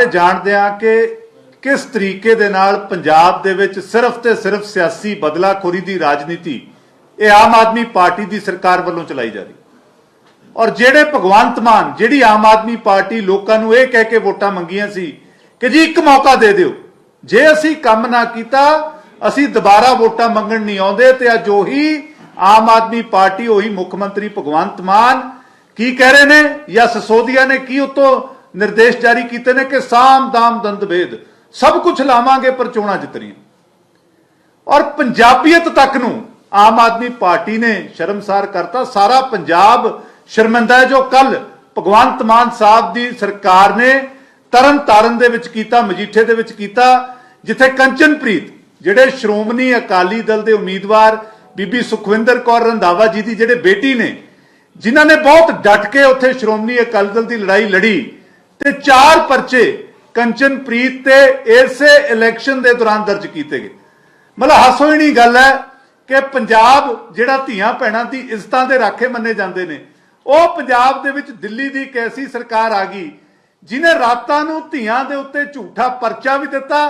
ਸਾਰੇ ਜਾਣਦੇ ਆ ਕਿ ਕਿਸ ਤਰੀਕੇ ਦੇ ਨਾਲ ਪੰਜਾਬ ਦੇ ਵਿੱਚ ਸਿਰਫ ਤੇ ਸਿਰਫ ਸਿਆਸੀ ਬਦਲਾਖੋਰੀ ਦੀ ਰਾਜਨੀਤੀ ਇਹ ਆਮ ਆਦਮੀ ਪਾਰਟੀ ਦੀ ਸਰਕਾਰ ਵੱਲੋਂ ਚਲਾਈ ਜਾ ਰਹੀ। ਔਰ ਜਿਹੜੇ ਭਗਵੰਤ ਮਾਨ, ਜਿਹੜੀ ਆਮ ਆਦਮੀ ਪਾਰਟੀ ਲੋਕਾਂ ਨੂੰ ਇਹ ਕਹਿ ਕੇ ਵੋਟਾਂ ਮੰਗੀਆਂ ਸੀ ਕਿ ਜੀ ਇੱਕ ਮੌਕਾ ਦੇ ਦਿਓ, ਜੇ ਅਸੀਂ ਕੰਮ ਨਾ ਕੀਤਾ, ਅਸੀਂ ਦੁਬਾਰਾ ਵੋਟਾਂ ਮੰਗਣ ਨਹੀਂ ਆਉਂਦੇ ਤੇ ਅੱਜ ਉਹੀ ਆਮ ਆਦਮੀ ਪਾਰਟੀ, ਉਹੀ ਮੁੱਖ ਮੰਤਰੀ ਭਗਵੰਤ ਮਾਨ ਕੀ ਕਹਿ ਰਹੇ ਨੇ ਜਾਂ ਸਸੋਦੀਆ ਨੇ ਕੀ ਉਤੋਂ ਨਿਰਦੇਸ਼ ਜਾਰੀ ਕੀਤੇ ਨੇ ਕਿ ਸਾਮ ਦਾਮ ਦੰਦ ਭੇਦ ਸਭ ਕੁਝ ਲਾਵਾਂਗੇ ਪਰ ਚੋਣਾਂ ਜਿੱਤਣੀਆਂ ਔਰ ਪੰਜਾਬੀਅਤ ਤੱਕ ਨੂੰ ਆਮ ਆਦਮੀ ਪਾਰਟੀ ਨੇ ਸ਼ਰਮਸਾਰ ਕਰਤਾ। ਸਾਰਾ ਪੰਜਾਬ ਸ਼ਰਮਿੰਦਾ ਹੈ ਜੋ ਕੱਲ ਭਗਵੰਤ ਮਾਨ ਸਾਹਿਬ ਦੀ ਸਰਕਾਰ ਨੇ ਤਰਨ ਤਾਰਨ ਦੇ ਵਿੱਚ ਕੀਤਾ, ਮਜੀਠੇ ਦੇ ਵਿੱਚ ਕੀਤਾ, ਜਿੱਥੇ ਕੰਚਨਪ੍ਰੀਤ, ਜਿਹੜੇ ਸ਼੍ਰੋਮਣੀ ਅਕਾਲੀ ਦਲ ਦੇ ਉਮੀਦਵਾਰ, ਬੀਬੀ ਸੁਖਵਿੰਦਰ ਕੌਰ ਰੰਧਾਵਾ ਜੀ ਦੀ ਜਿਹੜੇ ਬੇਟੀ ਨੇ, ਜਿਨ੍ਹਾਂ ਨੇ ਬਹੁਤ ਡਟ ਕੇ ਉੱਥੇ ਸ਼੍ਰੋਮਣੀ ਅਕਾਲੀ ਦਲ ਦੀ ਲੜਾਈ ਲੜੀ ਤੇ ਚਾਰ ਪਰਚੇ ਕੰਚਨਪ੍ਰੀਤ ਤੇ ਇਸੇ ਇਲੈਕਸ਼ਨ ਦੇ ਦੌਰਾਨ ਦਰਜ ਕੀਤੇ ਗਏ। ਮਤਲਬ ਹਾਸੋਹੀਣੀ ਗੱਲ ਹੈ ਕਿ ਪੰਜਾਬ ਜਿਹੜਾ ਧੀਆਂ ਭੈਣਾਂ ਦੀ ਇੱਜ਼ਤਾਂ ਦੇ ਰਾਖੇ ਮੰਨੇ ਜਾਂਦੇ ਨੇ, ਉਹ ਪੰਜਾਬ ਦੇ ਵਿੱਚ ਦਿੱਲੀ ਦੀ ਇੱਕ ਐਸੀ ਸਰਕਾਰ ਆ ਗਈ ਜਿਨੇ ਰਾਤਾਂ ਨੂੰ ਧੀਆਂ ਦੇ ਉੱਤੇ ਝੂਠਾ ਪਰਚਾ ਵੀ ਦਿੱਤਾ